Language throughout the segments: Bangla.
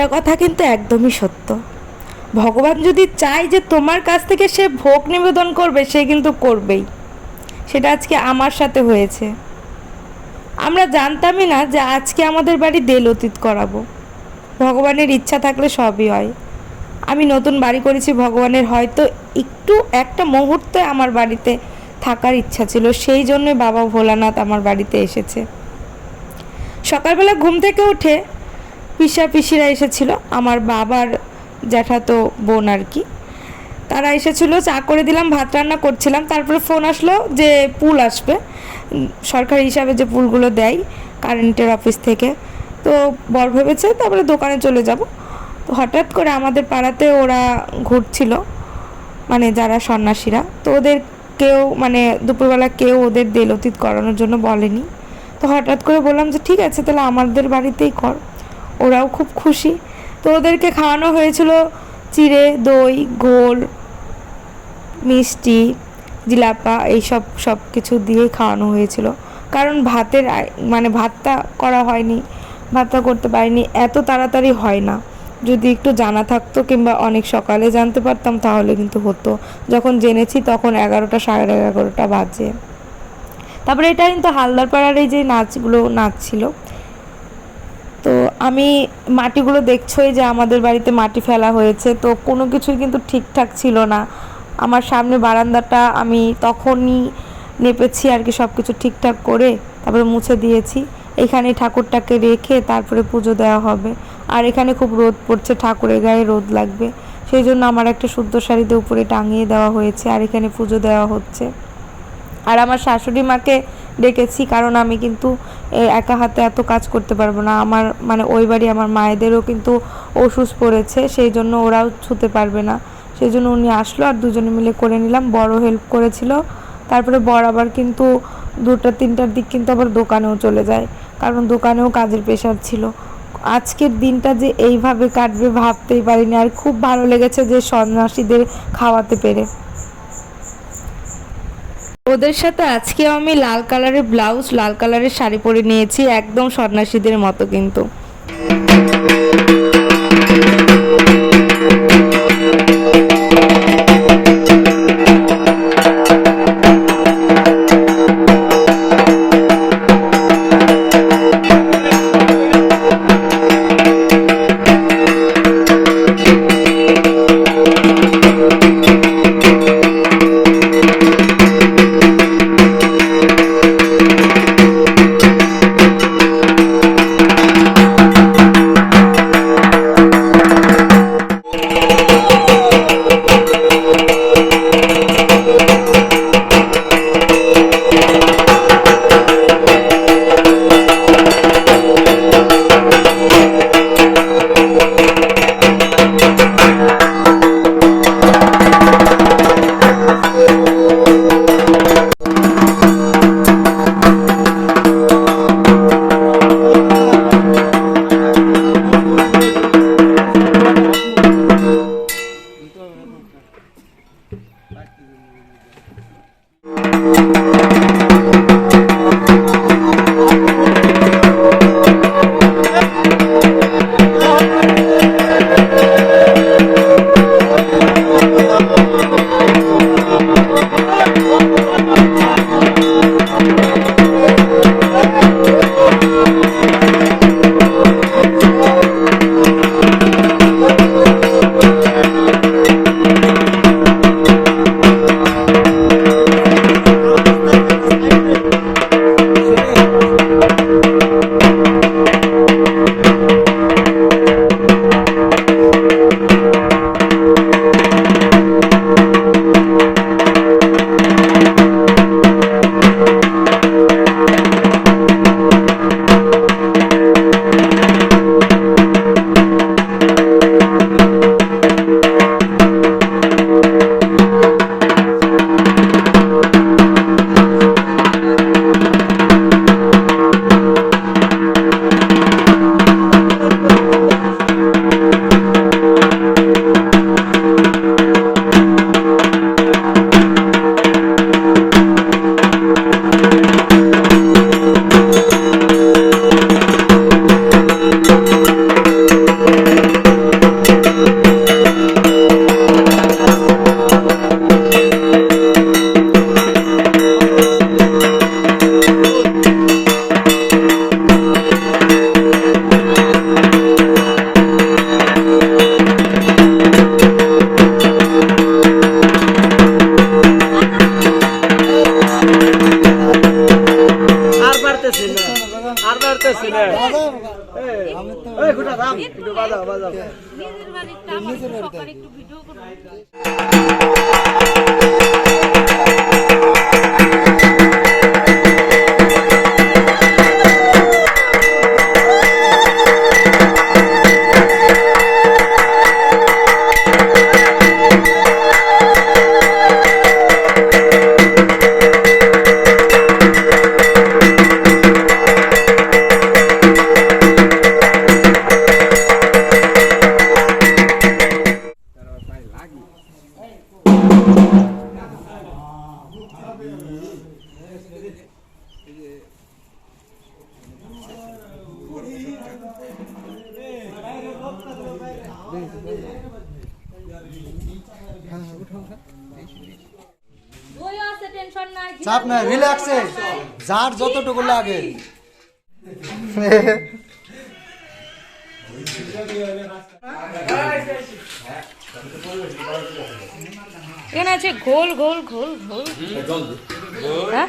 একটা কথা কিন্তু একদমই সত্য। ভগবান যদি চায় যে তোমার কাছ থেকে সে ভোগ নিবেদন করবে, সে কিন্তু করবেই। সেটা আজকে আমার সাথে হয়েছে। আমরা জানতামই না যে আজকে আমাদের বাড়ি দেল অতীত করাবো। ভগবানের ইচ্ছা থাকলে সবই হয়। আমি নতুন বাড়ি করেছি, ভগবানের হয়তো একটু একটা মুহূর্তে আমার বাড়িতে থাকার ইচ্ছা ছিল, সেই জন্যই বাবা ভোলানাথ আমার বাড়িতে এসেছে। সকালবেলা ঘুম থেকে উঠে পিসা পিসিরা এসেছিল, আমার বাবার জ্যাঠাতো বোন আর কি। তারা এসেছিল, চা করে দিলাম, ভাত রান্না করছিলাম, তারপরে ফোন আসলো যে পুল আসবে। সরকারি হিসাবে যে পুলগুলো দেয় কারেন্টের অফিস থেকে। তো বর ভেবেছে, তারপরে দোকানে চলে যাব। তো হঠাৎ করে আমাদের পাড়াতে ওরা ঘুরছিল মানে যারা সন্ন্যাসীরা। তো ওদের কেউ মানে দুপুরবেলা কেউ ওদের দেল অতীত করানোর জন্য বলেনি। তো হঠাৎ করে বললাম যে, ঠিক আছে, তাহলে আমাদের বাড়িতেই কর। ওরাও খুব খুশি। তো ওদেরকে খাওয়ানো হয়েছিল চিড়ে, দই, গোল, মিষ্টি, জিলাপা, এইসব সব কিছু দিয়েই খাওয়ানো হয়েছিল। কারণ ভাতের মানে ভাতটা করা হয়নি, ভাতটা করতে পারিনি, এত তাড়াতাড়ি হয় না। যদি একটু জানা থাকতো কিংবা অনেক সকালে জানতে পারতাম তাহলে কিন্তু হতো। যখন জেনেছি তখন এগারোটা সাড়ে এগারোটা বাজে। তারপরে এটা কিন্তু হালদারপাড়ার এই যে নাচগুলো নাচছিল আমি মাটিগুলো দেখছোই যে আমাদের বাড়িতে মাটি ফেলা হয়েছে, তো কোনো কিছুই কিন্তু ঠিকঠাক ছিল না। আমার সামনে বারান্দাটা আমি তখনই নেপেছি আর কি সব কিছু ঠিকঠাক করে তারপরে মুছে দিয়েছি। এখানে ঠাকুরটাকে রেখে তারপরে পুজো দেওয়া হবে। আর এখানে খুব রোদ পড়ছে, ঠাকুরের গায়ে রোদ লাগবে। সেই জন্য আমার একটা শুদ্ধ শাড়িতে উপরে টাঙিয়ে দেওয়া হয়েছে আর এখানে পুজো দেওয়া হচ্ছে। আর আমার শাশুড়ি মাকে ডেকেছি, কারণ আমি কিন্তু একা হাতে এত কাজ করতে পারব না। আমার মানে ওই বাড়ি আমার মায়েদেরও কিন্তু ওষুধ পড়েছে, সেই জন্য ওরাও ছুতে পারবে না। সেই জন্য উনি আসলো আর দুজনে মিলে করে নিলাম। বড় হেল্প করেছিল। তারপরে বর আবার কিন্তু দুটা, তিনটার দিক কিন্তু আবার দোকানেও চলে যায়, কারণ দোকানেও কাজের প্রেশার ছিল। আজকের দিনটা যে এইভাবে কাটবে ভাবতেই পারিনি, আর খুব ভালো লেগেছে যে সন্ন্যাসীদের খাওয়াতে পেরে। ওদের সাথে আজকে আমি লাল কালারের ব্লাউজ, লাল কালারের শাড়ি পরে নিয়েছি, একদম সন্ন্যাসীদের মতো কিন্তু। বাজাও চাপ নাই রিল্যাক্সে যার যতটুকু লাগে। এখানে আছে গোল গোল গোল গোল হ্যাঁ?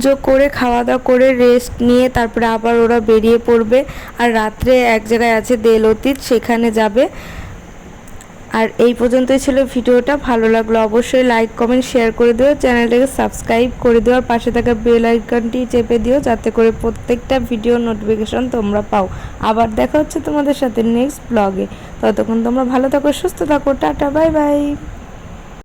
পুজো করে খাওয়া দাওয়া করে রেস্ট নিয়ে তারপরে আবার ওরা বেরিয়ে পড়বে। আর রাত্রে এক জায়গায় আছে দেল অতীত, সেখানে যাবে। আর এই পর্যন্তই ছিল ভিডিওটা। ভালো লাগল অবশ্যই লাইক কমেন্ট শেয়ার করে দিও। চ্যানেলটাকে সাবস্ক্রাইব করে দিও। আর পাশে থাকা বেল আইকনটি চেপে দিও, যাতে করে প্রত্যেকটা ভিডিও নোটিফিকেশন তোমরা পাও। আবার দেখা হচ্ছে তোমাদের সাথে নেক্সট ব্লগে ততক্ষণ তোমরা ভালো থাকো, সুস্থ থাকো। Tata bye bye